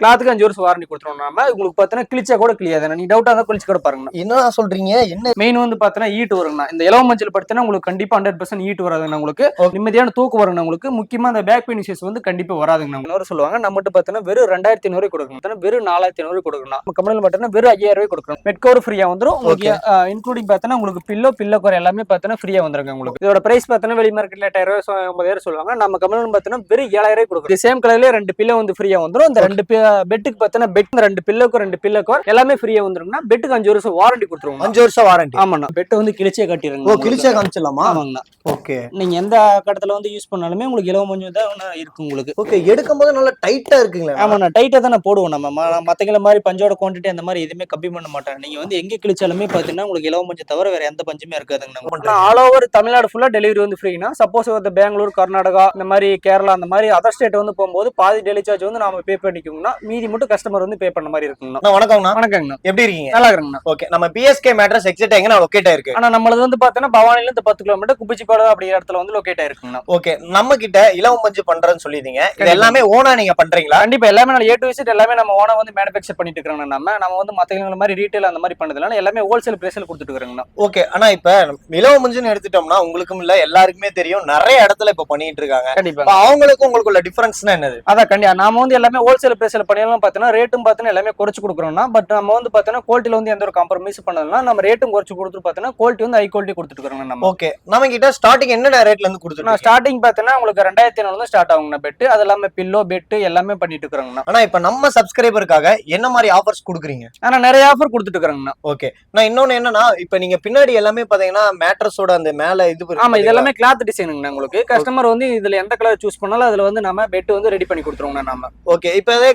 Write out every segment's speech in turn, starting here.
கிளாத்துக்கு அஞ்சு வருஷம் வாரண்டி கொடுத்துருவோம் நாம. உங்களுக்கு பார்த்தீங்கன்னா கிழிச்சா கூட கிளியாது நீ டவுட்டா தான் கிழிச்சு கூட பாருங்க என்ன சொல்றீங்க? என்ன? மெயின் வந்து பார்த்தீங்கன்னா ஈட்டு வருங்கண்ணா. இந்த இலவ மஞ்சள் படுத்தினா உங்களுக்கு கண்டிப்பா ஹண்ட்ரட் பர்சன்ட் ஈட்டு வராதுங்க உங்களுக்கு. நிம்மதியான தூக்கு வருங்க உங்களுக்கு. முக்கியமா அந்த பேக் பெயின் இஷ்யூஸ் வந்து கண்டிப்பா வராதுங்க இன்னொரு சொல்லுவாங்க நம்மகிட்ட பார்த்தீங்கன்னா வெறும் ரெண்டாயிரத்தி ஐநூறு கொடுக்கணும். பார்த்தீங்கன்னா வெறும் நாலாயிரத்தி ஐநூறு கொடுக்கணும். நம்ம கம்பெனியில் பார்த்தீங்கன்னா வெறும் ஐயாயிரம் ரூபாய் கொடுக்கணும். மெட்கோர் ஃப்ரீயா வந்துரும். உங்களுக்கு இன்க்ளூடிங் பார்த்தீங்கன்னா உங்களுக்கு பில்லோ பில்லோ குறை எல்லாமே பார்த்தீங்கன்னா ஃப்ரீயா வந்துருங்க உங்களுக்கு. இதோட பிரைஸ் பார்த்தீங்கன்னா வெளி மார்க்கெட்ல எட்டாயிரம் ஒன்பதாயிரம் சொல்லுவாங்க. நம்ம கம்பெனியில் பார்த்தீங்கன்னா வெறும் ஏழாயிரம் ரூபாய் கொடுக்கும் சேம் கலர்லேயே ரெண்டு பில்லோ வந்து ஃப்ரீயா வந்துரும். இந்த ரெண்டு பெட்டுக்கு பார்த்தீங்கன்னா பெட் ரெண்டு பில்லோக்கு ரெண்டு பில்லோக்கு எல்லாமே ஃப்ரீயா வந்துரும்னா பெட்டுக்கு அஞ்சு வருஷம் வாரண்டி கொடுத்துருவோம். அஞ்சு வருஷம் வாரண்டி ஆமாண்ணா. பெட்டை வந்து கிழிச்சே ஓ கட்டிடுங்க கிழிச்சா காமிச்சிடலாமா? ஆமாங்கண்ணா. ஓகே. நீங்க எந்த கடத்துல வந்து யூஸ் பண்ணாலுமே உங்களுக்கு இலவ மஞ்சள் தான் இருக்கு உங்களுக்கு. ஓகே எடுக்கும் போது நல்லா டைட்டா இருக்குங்களா? ஆமாண்ணா டைட்டா தானே போடுவோம் நம்ம. மத்தங்கள மாதிரி பஞ்சோட குவான்டிட்டி அந்த மாதிரி எதுவுமே கம்மி பண்ண மாட்டேன் நீங்க வந்து எங்க கிழிச்சாலுமே பாத்தீங்கன்னா உங்களுக்கு இலவ மஞ்சள் தவிர வேற எந்த பஞ்சுமே இருக்காதுங்கண்ணா ஆல் ஓவர் தமிழ்நாடு ஃபுல்லா டெலிவரி வந்து ஃப்ரீனா சப்போஸ் வந்து பெங்களூர் கர்நாடகா இந்த மாதிரி கேரளா அந்த மாதிரி அதர் ஸ்டேட் வந்து போகும்போது பாதி டெலிவரி சார்ஜ் வந்து நாம பே பண்ணிக்கோங்கன்னா மீதி மட்டும் கஸ்டமர் வந்து பே பண்ண மாதிரி இருக்குங்கண்ணா. வணக்கம்ண்ணா. வணக்கங்கண்ணா. எப்படி இருக்கீங்க? நல்லா இருக்குங்கண்ணா ஓகே நம்ம பிஎஸ்கே மேட்ரஸ் எக்ஸிட் எங்க லொக்கேட் ஆயிருக்கு? ஆனா நம்மளது வந்து பாத்தீங்கன்னா பவானில இருந்து பத்து கிலோமீட்டர் குப்பிச்சிப்பாடு அப்படிங்கிற இடத்துல வந்து லொகேட் ஆயிருக்குங்கண்ணா. ஓகே நம்ம கிட்ட இலவம் பஞ்சு பண்றேன்னு சொல்லிருந்தீங்க இது எல்லாமே ஓனா நீங்க பண்றீங்களா? கண்டிப்பா எல்லாமே நான் ஏ டு விசிட் எல்லாமே நம்ம ஓனா வந்து மேனுஃபேக்சர் பண்ணிட்டு இருக்கிறோம் நம்ம. நம்ம வந்து மத்தவங்க மாதிரி ரீட்டைல் அந்த மாதிரி பண்ணதுனால எல்லாமே ஹோல்சேல் பிரைஸ்ல கொடுத்துட்டு இருக்கிறோங்கண்ணா ஓகே ஆனா இப்ப இலவ மஞ்சுன்னு எடுத்துட்டோம்னா உங்களுக்கும் இல்ல எல்லாருக்குமே தெரியும். நிறைய இடத்துல இப்ப பண்ணிட்டு இருக்காங்க கண்டிப்பா அவங்களுக்கும் உங்களுக்குள்ள டிஃபரன்ஸ்னா என்னது? அதான் கண்டிப்பா. நாம வந்து எல்லாமே ஹோல்சேல் பிரைஸ்ல பண்ணிடலாம் பார்த்தீங்கன்னா ரேட்டும் பார்த்தீங்கன்னா எல்லாமே குறைச்சு கொடுக்குறோம்னா பட் நம்ம வந்து பார்த்தீங்கன்னா குவாலிட்டில வந்து எந்த ஒரு காம்ப்ரமைஸ் பண்ணதுனா நம்ம ரேட்டும் குறைச்சு கொடுத்துட்டு பார்த்தீங்கன்னா குவாலிட்டி வந்து ஹை குவாலிட்டி கொடுத்துட்டு நம்ம. ஓகே நம்ம கிட்ட ஸ்டார்டிங் என்ன ரேட்ல இருந்து கொடுத்துருக்கோம் ஸ்டார்டிங் பார்த்தீங்கன்னா உங்களுக்கு ரெண்டாயிரத்தி ஐநூறு ஸ்டார்ட் ஆகுங்கண்ணா பெட்டு அது எல்லாமே பில்லோ பெட்டு எல்லாமே பண்ணிட்டு இருக்கிறோங்கண்ணா. ஆனா இப்ப நம்ம சப்ஸ்கிரைபருக்காக என்ன மாதிரி ஆஃபர்ஸ் கொடுக்குறீங்க? ஆனா நிறைய ஆஃபர் கொடுத்துட்டு இருக்கிறோங்கண்ணா. ஓகே நான் இன்னொன்னு என்னன்னா இப்ப நீங்க பின்னாடி எல்லாமே பாத்தீங்கன்னா மேட்ரஸோட அந்த மேல இது இருக்கு ஆமா இது எல்லாமே கிளாத் டிசைனுங்கண்ணா உங்களுக்கு. கஸ்டமர் வந்து இதுல எந்த கலர் சூஸ் பண்ணாலும் அதுல வந்து நம்ம பெட் வந்து ரெடி பண்ணி கொடுத்துருவோங்கண்ணா நம்ம. ஓகே இப்ப அதே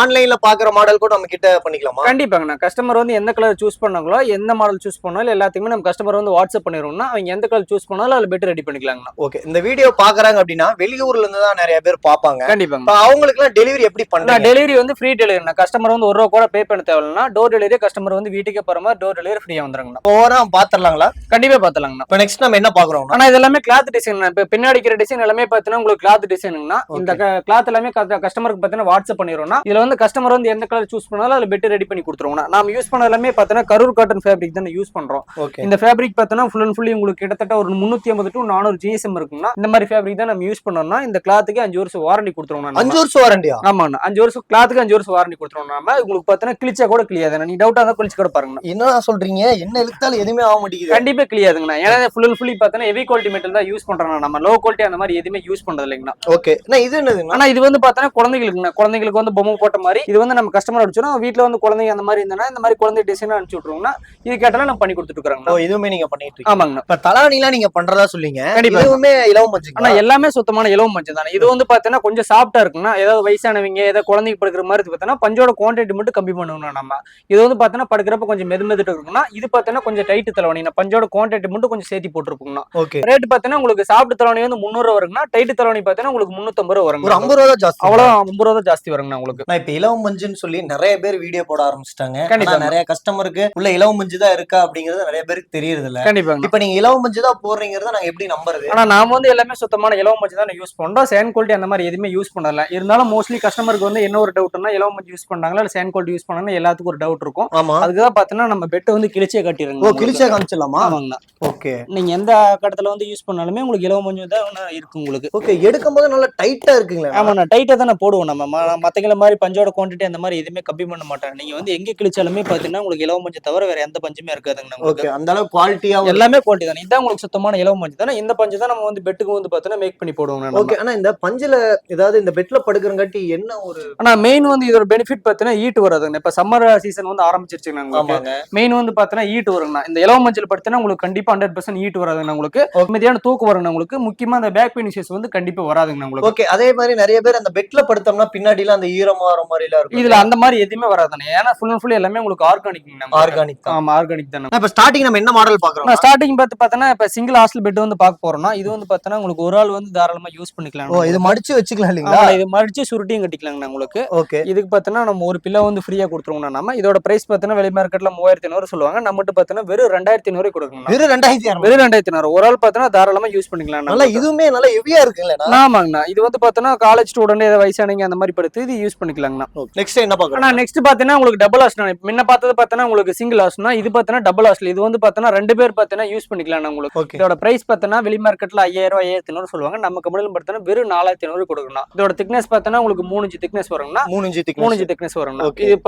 ஆன்லைன்ல பாக்குற மாடல் கூட நம்ம கிட்ட பண்ணிக்கலாமா? கண்டிப்பாங்கண்ணா. கஸ்டமர் வந்து எந்த கலர் சூஸ் பண்ணாங்களோ எந்த மாடல் சூஸ் பண்ணாலும் எல்லாத்தையுமே நம்ம கஸ்டமர் வந்து வாட்ஸ்அப் பண்ணிடுவோம்னா அவங்க எந்த கலர் சூஸ் பண்ணாலும் அதில் பெட் ரெடி பண்ணிக்கலாங்கண்ணா. ஓகே இந்த வீடியோ பாக்குறாங்க அப்படின்னா வெளியூர்ல இருந்து தான் நிறைய பேர் பாப்பாங்க. கண்டிப்பாங்க. இப்ப அவங்களுக்கு எல்லாம் டெலிவரி எப்படி பண்றாங்க டெலிவரி வந்து ஃப்ரீ டெலிவரிண்ணா கஸ்டமர் வந்து ஒரு ரூபா கூட பே பண்ண தேவையில்லைனா டோர் டெலிவரி கஸ்டமர் வந்து வீட்டுக்கே போற மாதிரி டோர் டெலிவரி ஃப்ரீயா வந்துருங்கண்ணா. ஓவரா பாத்துரலாங்களா? கண்டிப்பா பார்த்தலாங்கண்ணா இப்ப நெக்ஸ்ட் நம்ம என்ன பாக்குறோம்னா ஆனா இது எல்லாமே கிளாத் டிசைன் இப்போ பின்னாடி இருக்கிற டிசைன் எல்லாமே பார்த்தீங்கன்னா உங்களுக்கு கிளாத் டிசைனுங்கண்ணா இந்த கிளாத் எல்லாமே கஸ்டமருக்கு பார்த்தீங்கன்னா வாட்ஸ்அப் பண்ணிடுவோம்னா இதுல வந்து கஸ்டமர் வந்து எந்த கலர் சூஸ் பண்ணாலும் அதில் பெட் ரெடி பண்ணி கொடுத்துருவோம்னா நாம யூஸ் பண்ண எல்லாமே பார்த்தீங்கன்னா கரூர் காட்டன் ஃபேப்ரிக் தான் யூஸ் பண்றோம். இந்த ஃபேப்ரிக் பார்த்தோன்னா ஃபுல் அண்ட் ஃபுல்லி உங்களுக்கு கிட்டத்தட்ட ஒரு முந்நூத்தி ஐம்பது டு நானூறு ஜிஎஸ்எம் இருக்குன்னா இந்த மாதிரி ஃபேப்ரிக் தான் நம்ம யூஸ் பண்ணோம்னா இந்த கிளாத்துக்கு அஞ்சு வருஷம் வாரண்டி கொடுத்துருவோம் அஞ்சு வருஷம் வாரண்டியா ஆமாண்ணா. அஞ்சு வருஷம் கிளாத்துக்கு அஞ்சு வருஷம் வாரண்டி கொடுத்துருவோம் நாம உங்களுக்கு பார்த்தீங்கன்னா கிழிச்சா கூட கிளியாது நீ டவுட்டா தான் கிழிச்சு கூட பாருங்கண்ணா. என்ன சொல்றீங்க? என்ன இழுத்தாலும் எதுவுமே ஆக மாட்டேங்குது. கண்டிப்பா கிளியாதுங்கண்ணா ஏன்னா ஃபுல் அண்ட் ஃபுல்லி பார்த்தீங்கன்னா ஹெவி குவாலிட்டி மெட்டல் தான் யூஸ் பண்றோம் நம்ம. லோ குவாலிட்டி அந்த மாதிரி எதுவுமே யூஸ் பண்றது இல்லைங்கண்ணா ஓகே இது என்னதுன்னா ஆனா இது வந்து பார்த்தோன்னா குழந்தைகளுக்குண்ணா குழந்தைங்களுக்கு வந்து பொம்மை போட்ட மாதிரி இது வந்து நம்ம கஸ்டமர் அடிச்சோம் வீட்டுல வந்து குழந்தைங்க அந்த மாதிரி இருந்தா இந்த மாதிரி குழந்தை டிசைன் அனுப்பிச்சு விட்ருவோம்னா இது கேட்டாலும் நம்ம பண்ணி கொடுத்துட்டு ஓ இருக்கிறோங்கண்ணா இதுவுமே நீங்க பண்ணிட்டு ஆமாங்கண்ணா இப்ப தலானிலாம் நீங்க பண்றதா சொல்லிங்க கண்டிப்பா. இதுவுமே இலவம் ஆனா எல்லாமே சுத்தமான இலவம் மஞ்சள் தானே. இது வந்து பாத்தீங்கன்னா கொஞ்சம் சாஃப்டா இருக்குன்னா ஏதாவது வயசானவங்க ஏதாவது குழந்தைக்கு படுக்கிற மாதிரி பார்த்தீங்கன்னா பஞ்சோட குவான்டிட்டி மட்டும் கம்மி பண்ணணும் நம்ம. இது வந்து பாத்தீங்கன்னா படுக்கிறப்ப கொஞ்சம் மெது மெதுட்டு இருக்குன்னா இது பாத்தீங்கன்னா கொஞ்சம் டைட்டு தலைவணி பஞ்சோட குவான்டிட்டி மட்டும் கொஞ்சம் சேர்த்து போட்டுருப்போம்னா. ஓகே ரேட் பாத்தீங்கன்னா உங்களுக்கு சாப்பிட்டு தலைவணி வந்து முந்நூறு வருங்கண்ணா டைட்டு தலைவணி பாத்தீங்கன்னா உங்களுக்கு முந்நூத்தம்பது ரூபா ஒரு வருங்க ஐம்பது ரூபா ஜாஸ்தி அவ்வளவு ஐம்பது ரூபா ஜாஸ்தி வருங்கண்ணா உங்களுக்கு நான் இப்ப இலவம் மஞ்சுன்னு சொல்லி நிறைய பேர் வீடியோ போட ஆரம்பிச்சிட்டாங்க. கண்டிப்பா. நிறைய கஸ்டமருக்கு உள்ள இலவம் மஞ்சு தான் இருக்கா அப்படிங்கறது நிறைய பேருக்கு தெரியறது இல்ல கண்டிப்பாங்க. இப்ப நீங்க இலவம் மஞ்சு தான் போடுறீங்கறத நாங்க எப்படி நம்புறது? ஆனா நாம வந்து எல்லாமே சுத்தமான இலவம் மஞ்சள் தான் யூஸ் பண்றோம். சேன் குவாலிட்டி அந்த மாதிரி எதுவுமே யூஸ் பண்ணல. இருந்தாலும் மோஸ்ட்லி கஸ்டமருக்கு வந்து என்ன ஒரு டவுட்னா இலவம் மஞ்சள் யூஸ் பண்ணாங்களா இல்ல சேன் குவாலிட்டி யூஸ் பண்ணாங்கன்னா எல்லாத்துக்கும் ஒரு டவுட் இருக்கும். ஆமா. அதுக்கு தான் பாத்தீங்கன்னா நம்ம பெட்டை வந்து கிழிச்சே ஓ கட்டிடுங்க கிழிச்சா காமிச்சிடலாமா? ஆமாங்கண்ணா ஓகே. நீங்க எந்த கடத்துல வந்து யூஸ் பண்ணாலுமே உங்களுக்கு இலவ மஞ்சள் தான் இருக்கு உங்களுக்கு. ஓகே எடுக்கும் போது நல்லா டைட்டா இருக்குங்களா. ஆமாண்ணா டைட்டா தானே போடுவோம் நம்ம. ம- மத்தங்கள மாதிரி பஞ்சோட குவான்டிட்டி அந்த மாதிரி எதுவுமே கம்மி பண்ண மாட்டேன் நீங்க வந்து எங்க கிழிச்சாலுமே பாத்தீங்கன்னா உங்களுக்கு இலவ மஞ்சள் தவிர வேற எந்த பஞ்சுமே உங்களுக்கு ஓகே அந்த அளவு குவாலிட்டியா எல்லாமே குவாலிட்டி தானே இதான் உங்களுக்கு சுத்தமான இலவ மஞ்சள் தானே இந்த பஞ்சு தான் நம்ம வந்து பெட்டுக்கு வந்து பாத்தீங்கன்னா மேக் பண்ணி போடுவோம் ஓகே ஆனா இந்த பஞ்சுல ஏதாவது இந்த பெட்ல படுக்கிறங்காட்டி என்ன ஒரு ஆனா மெயின் வந்து இதோட பெனிஃபிட் பாத்தீங்கன்னா ஈட்டு வராதுங்க. இப்ப சம்மர் சீசன் வந்து ஆரம்பிச்சிருச்சுங்க மெயின் வந்து பாத்தீங்கன்னா ஈட்டு வருங்கண்ணா இந்த இலவ மஞ்சள் படுத்தினா உங்களுக்கு கண்டிப்பா ஹண்ட்ரட் பர்சன்ட் ஈட்டு வராதுங்க உங்களுக்கு. மிதியான தூக்கு வருங்க உங்களுக்கு. முக்கியமா அந்த பேக் பெயின் இஷ்யூஸ் வந்து கண்டிப்பா வராதுங்க உங்களுக்கு. ஓகே அதே மாதிரி நிறைய பேர் அந்த பெட்ல படுத்தோம்னா பின்னாடி அந்த ஈரமா வர மாதிரி எல்லாம் இருக்கும் இதுல அந்த மாதிரி எதுவுமே வராதுண்ணே. ஏன்னா ஃபுல் அண்ட் ஃபுல் எல்லாமே உங்களுக்கு ஆர்கானிக் ஆர்கானிக் தான். ஆமா ஆர்கானிக் தானே. இப்ப ஸ்டார்டிங் நம்ம என்ன மாடல் பாக்குறோம் ஸ்டார்டிங் பார்த்து பார்த்தோன்னா இப்ப சிங்கிள் ஹாஸ்டல் பெட் வந்து பார்க்க போறோம்னா இது வந்து பார்த்தோன்னா உங்களுக்கு ஒரு ஆள் வந்து தாராளமா யூஸ் பண்ணிக்கலாம் ஓ இது மடிச்சு வச்சுக்கலாம் இல்லீங்களா? இது மடிச்சு சுருட்டியும் கட்டிக்கலாங்கண்ணா உங்களுக்கு. ஓகே. இதுக்கு பார்த்தோன்னா நம்ம ஒரு பில்லோ வந்து ஃப்ரீயா கொடுத்துருவோம்னா நம்ம. இதோட பிரைஸ் பார்த்தோன்னா வெளி மார்க்கெட்ல மூவாயிரத்தி ஐநூறு சொல்லுவாங்க. நம்மகிட்ட பார்த்தோன்னா வெறும் ரெண்டாயிரத்தி ஐநூறு கொடுக்கணும் வெறும் ரெண்டாயிரத்தி இரநூறு வெறும் ரெண்டாயிரத்தி ஐநூறு. ஒரு ஆள் பார்த்தோன்னா தாராளமா யூஸ் பண்ணிக்கலாம் நல்லா இதுவுமே நல்லா ஹெவியா இருக்குங்களா ஆமாங்கண்ணா. இது வந்து பார்த்தோன்னா காலேஜ் ஸ்டூடெண்ட் வயசானவங்க அந்த மாதிரி படுத்து இது யூஸ் பண்ணிக்கலாங்கண்ணா. நெக்ஸ்ட் என்ன ஆனா நெக்ஸ்ட் பாத்தீங்கன்னா உங்களுக்கு டபுள் ஆஸ்ட் முன்ன பார்த்தது பார்த்தீங்கன்னா உங்களுக்கு சிங்கிள் ஆஸ்ட்னா இது பார்த்தீங்கன்னா டபுள் ஆஸ்ட்ல இது வந்து பார்த்தீங்கன்னா ரெண்டு பேர் பார்த்தீங்கன்னா யூஸ் பண்ணிக்கலாம் உங்களுக்கு. இதோட பிரைஸ் பார்த்தீங்கன்னா வெளி மார்க்கெட்ல ஐயாயிரம் ஐயாயிரத்தி ஐநூறு சொல்லுவாங்க. நம்ம கம்பெனிலும் பார்த்தீங்கன்னா வெறும் நாலாயிரத்தி ஐநூறு கொடுக்கணும் இதோட திக்னஸ் பார்த்தீங்கன்னா உங்களுக்கு மூணு இன்ச்சு திக்னஸ் வருங்கண்ணா. மூணு இன்ச்சு thickness. மூணு இன்ச்சு திக்னஸ் வருங்கண்ணா. இது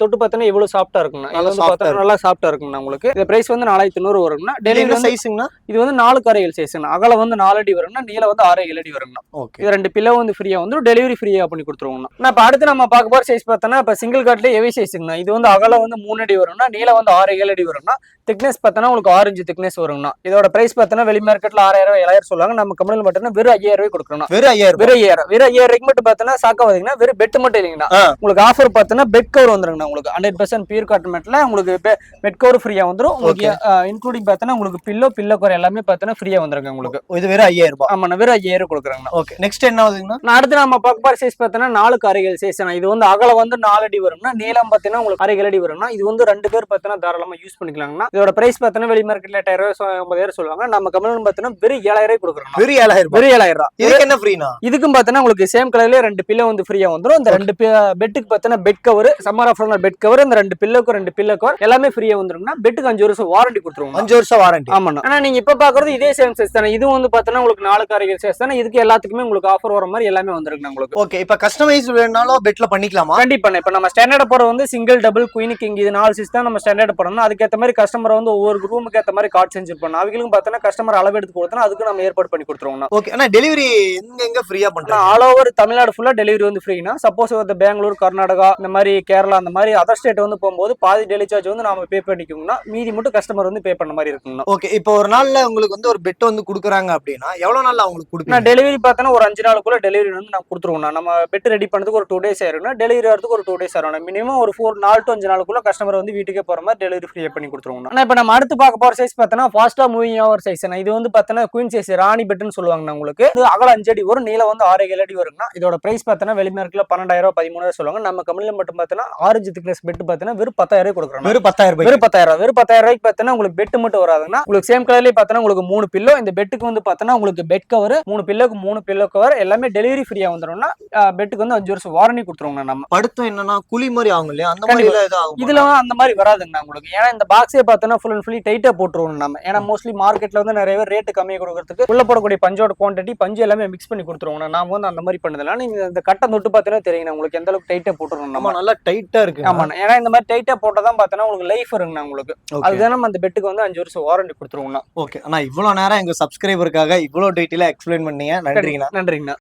தொட்டு பார்த்தீங்கன்னா எவ்வளவு சாஃப்டா இருக்குண்ணா இது நல்லா பார்த்தீங்கன்னா நல்லா சாஃப்டா இருக்குண்ணா உங்களுக்கு. இந்த பிரைஸ் வந்து நாலாயிரத்தி ஐநூறு இது டெலிவரி சைஸுங்கண்ணா இது வந்து நாலு கரைகள் சைஸ்ண்ணா அகலம் வந்து நாலு அடி வருங்கண்ணா. நீளம் வந்து ஆறு ஏழு அடி வருங்கண்ணா. இது ரெண்டு பில்லோ வந்து ஃப்ரீயா வந்து டெலிவரி ஃப்ரீயா பண்ணி கொடுத்துருவோம்னா நான் இப்போ அடுத்து நம்ம பார்க்க போற சைஸ் பார்த்தோன்னா இப்போ சிங்கிள் கார்ட்ல எவி சைஸுங்கண்ணா இது வந்து அகலம் வந்து மூணு அடி வரும்னா நீளம் வந்து ஆறு ஏழு அடி வரும்னா திக்னஸ் பார்த்தோன்னா உங்களுக்கு ஆரஞ்சு திக்னஸ் வருங்கண்ணா இதோட பிரைஸ் பார்த்தோன்னா வெளி மார்க்கெட்ல ஆறாயிரம் ஏழாயிரம் சொல்லுவாங்க. நம்ம கம்பெனியில் மட்டும்னா வெறும் ஐயாயிரம் ரூபாய் கொடுக்குறோம் வெறும் ஐயாயிரம். வெறும் ஐயாயிரம். வெறும் ஐயாயிரம் மட்டும் பார்த்தோன்னா சாக்கா பார்த்தீங்கன்னா வெறும் பெட் மட்டும் இல்லைங்கண்ணா. உங்களுக்கு ஆஃபர் பார்த்தோன்னா பெட் கவர் வந்துருங்கண்ணா. உங்களுக்கு ஹண்ட்ரட் பர்சன்ட் பியூர் காட்டன் மெட்ல உங்களுக்கு பெட் கவர் ஃப்ரீயா வந்துரும். உங்களுக்கு இன்க்ளூடிங் பார்த்தோன்னா உங்களுக்கு பில்லோ பில்லோ கவர் எல்லாமே பார்த்தோன்னா ஃப்ரீயா வந்துருங்க உங்களுக்கு. இது வெறும் ஐயாயிரம் ரூபாய். ஆமாண்ணா வெறும் ஐயாயிரம் கொடுக்குறாங்கண்ணா. ஓகே நெக்ஸ்ட் என்ன ஆகுதுங்கண்ணா அடுத்து நம்ம பார்க்க போற சைஸ் பார்த்தோன்னா நாலு அறைகள் சைஸ் இது வந்து அகலம் வந்து நாலு அடி வரும்னா நீளம் பார்த்தீங்கன்னா உங்களுக்கு அரைகள் அடி வரும்னா இது வந்து ரெண்டு பேர் பார்த்தீங்கன்னா தாராளமா யூஸ் பண்ணிக்கலாங்கண்ணா. இதோட பிரைஸ் பார்த்தீங்கன்னா வெளி மார்க்கெட்ல எட்டாயிரம் ஒன்பதாயிரம் சொல்லுவாங்க. நம்ம கம்பெனி பார்த்தீங்கன்னா வெறும் ஏழாயிரம் கொடுக்குறோம் வெறும் ஏழாயிரம் வெறும் ஏழாயிரம் இதுக்கு என்ன ஃப்ரீனா இதுக்கும் பார்த்தீங்கன்னா உங்களுக்கு சேம் கலர்லயே ரெண்டு பில்லோ வந்து ஃப்ரீயா வந்துரும். இந்த ரெண்டு பெட்டுக்கு பார்த்தீங்கன்னா பெட் கவர் சம்மர் ஆஃபர்ல பெட் கவர் இந்த ரெண்டு பில்லோக்கு ரெண்டு பில்லோ கவர் எல்லாமே ஃப்ரீயா வந்துரும்னா பெட்டுக்கு அஞ்சு வருஷம் வாரண்டி கொடுத்துருவோம் அஞ்சு வருஷம் வாரண்டி ஆமாண்ணா. ஆனா நீங்க இப்ப பாக்குறது இதே சேம் சைஸ் தானே. இதுவும் வந்து பார்த்தீங்கன்னா உங்களுக்கு நாலு காரைகள் சைஸ் தானே. இதுக்கு எல்லாத்துக்குமே உங்களுக்கு ஆஃபர் வர மாதிரி எல்லாமே வந்துருக்குண்ணா உங்களுக்கு. ஓகே இப்ப கஸ்டமைஸ் வேணாலும் பெட்ல பண்ணிக்கலாமா? கண்டிப்பா இப்ப நம்ம ஸ்டாண்டர்ட் போற வந்து சிங்கிள் டபுள் குயின் கிங் இது நாலு சைஸ் தான் நம்ம ஸ்டாண்டர்ட் போறோம்னா அதுக்கேற்ற மாதிரி கஸ்டமர் வந்து ஒவ்வொரு ரூமுக்கு ஏற்ற மாதிரி கார்டு செஞ்சிருப்போம் அவங்களுக்கும் பார்த்தோன்னா கஸ்டமர் அளவு எடுத்து கொடுத்தா அதுக்கு நம்ம ஏற்பாடு பண்ணி கொடுத்துருவோம்னா ஓகே ஆனா டெலிவரி எங்க எங்க ஃப்ரீயா பண்றாங்க? ஆல் ஓவர் தமிழ்நாடு ஃபுல்லா டெலிவரி வந்து ஃப்ரீனா சப்போஸ் வந்து பெங்களூர் கர்நாடகா இந்த மாதிரி கேரளா அந்த மாதிரி அதர் ஸ்டேட் வந்து போகும்போது பாதி டெலிவரி சார்ஜ் வந்து நாம பே பண்ணிக்கோங்கன்னா மீதி மட்டும் கஸ்டமர் வந்து பே பண்ண மாதிரி இருக்குங்கண்ணா ஓகே இப்போ ஒரு நாள்ல உங்களுக்கு வந்து ஒரு பெட் வந்து குடுக்குறாங்க அப்படின்னா எவ்வளவு நாள்ல அவங்களுக்கு நான் டெலிவரி பார்த்தோன்னா ஒரு அஞ்சு நாளுக்குள்ள டெலிவரி வந்து நான் கொடுத்துருவோம் நம்ம பெட் ரெடி பண்ணதுக்கு ஒரு டூ டேஸ் ஆயிரும்னா டெலிவரி வரதுக்கு ஒரு டூ டேஸ் ஆகும். மினிமம் ஒரு ஃபோர் நாலு டு அஞ்சு நாளுக்குள்ள கஸ்டமர் வந்து வீட்டுக்கே போற மாதிரி டெலிவரி ஃப்ரீ பண்ணி கொடுத்துருவோம். ஆனா இப்போ நம்ம அடுத்து பார்க்க போற சைஸ் பார்த்தோன்னா ஃபாஸ்டா மூவிங் ஆகிற சைஸ் இது வந்து பார்த்தோன்னா குயின் சைஸ் ராணி பெட்னு சொல்லுவாங்க உங்களுக்கு. இது அகல அஞ்சு அடி வரும் நீளம் வந்து ஆறு ஏழு அடி வருங்கண்ணா. இதோட பிரைஸ் பார்த்தோன்னா வெளிமார்க்கில் பன்னெண்டாயிரம் ரூபாய் பதிமூணாயிரம் சொல்லுவாங்க. நம்ம கம்பெனியில் மட்டும் பார்த்தோன்னா ஆரஞ்சு திக்னஸ் பெட் பார்த்தோன்னா வெறும் பத்தாயிரம் ரூபாய் கொடுக்குறோம். வெறும் பத்தாயிரம் ரூபாய் வெறும் பத்தாயிரம் ரூபாய் வெறும் பத்தாயிரம் ரூபாய்க்கு பார்த்தோன்னா உங்களுக்கு பெட் மட்டும் வராதுன்னா உங்களுக்கு சேம் கலர்லயே பார்த்தோன்னா உங்களுக்கு மூணு பில்லோ இந்த பெட்டுக்கு வந்து பார்த்தோன்னா உங்களுக்கு பெட் கவர் மூணு பில்லோக்கு மூணு பில்லோ கவர் எல்லாமே டெலிவரி ஃப்ரீயா வந்துடும்னா பெட்டுக்கு வந்து அஞ்சு வருஷம் வாரண்டி கொடுத்துருவோங்க நம்ம. படுத்தும் என்னன்னா குழி மாதிரி ஆகும் இல்லையா? அந்த மாதிரி எல்லாம் இதுல அந்த மாதிரி வராதுங்கண்ணா உங்களுக்கு. ஏன்னா இந்த பாக்ஸே பார்த்தோன்னா ஃபுல் அண்ட் ஃபுல்லி டைட்டா போட்டுருவோம் நம்ம. ஏன்னா மோஸ்ட்லி மார்க்கெட்ல வந்து நிறைய பேர் ரேட்டு கம்மியாக கொடுக்கறதுக்கு உள்ள போடக்கூடிய பஞ்சோட குவான்டிட்டி பஞ்சு எல்லாமே மிக்ஸ் பண்ணி கொடுத்துருவோம் நாம வந்து அந்த மாதிரி பண்ணதில்ல. நீங்க இந்த கட்டை தொட்டு பார்த்தீங்கன்னா தெரியும் உங்களுக்கு எந்த அளவுக்கு டைட்டா போட்டுருவோம் நம்ம. நல்லா டைட்டா இருக்கு ஆமா ஏன்னா இந்த மாதிரி டைட்டா போட்டதான் பார்த்தோன்னா உங்களுக்கு லைஃப் இருக்குண்ணா உங்களுக்கு. அதுதான் நம்ம அந்த பெட்டுக்கு வந்து அஞ்சு வருஷம் வாரண்டி கொடுத்துருவோம்னா ஓகே ஆனா இவ்வளவு நேரம் எங்க சப்ஸ்கிரைபருக்காக இவ்வளவு டீட்டெயிலா எக்ஸ்பிளைன் பண்ணீங்க. நன்றிங்கண்ணா. நன்றிங்கண்ணா.